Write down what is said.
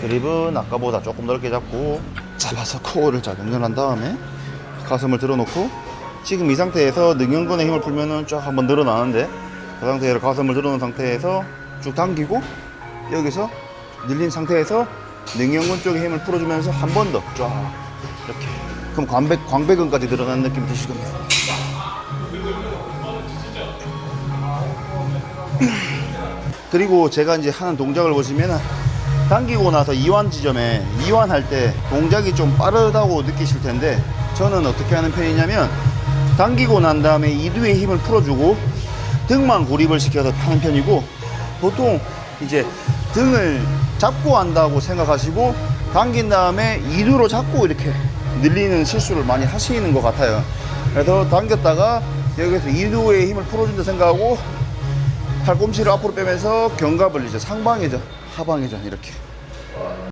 그립은 아까보다 조금 넓게 잡고 잡아서 코어를 잘 연결한 다음에 가슴을 들어놓고 지금 이 상태에서 능형근의 힘을 풀면은 쫙 한번 늘어나는데 그 상태에서 가슴을 들어놓은 상태에서 쭉 당기고 여기서 늘린 상태에서 능형근 쪽에 힘을 풀어주면서 한 번 더 쫙 이렇게. 그럼 광배, 광배근까지 늘어나는 느낌이 드실 겁니다. 그리고 제가 이제 하는 동작을 보시면은 당기고 나서 이완 지점에 이완할 때 동작이 좀 빠르다고 느끼실 텐데 저는 어떻게 하는 편이냐면 당기고 난 다음에 이두의 힘을 풀어주고 등만 고립을 시켜서 하는 편이고 보통 이제 등을 잡고 한다고 생각하시고 당긴 다음에 이두로 잡고 이렇게 늘리는 실수를 많이 하시는 것 같아요. 그래서 당겼다가 여기서 이두의 힘을 풀어준다 생각하고 팔꿈치를 앞으로 빼면서 견갑을 이제 상방회전, 하방회전 이렇게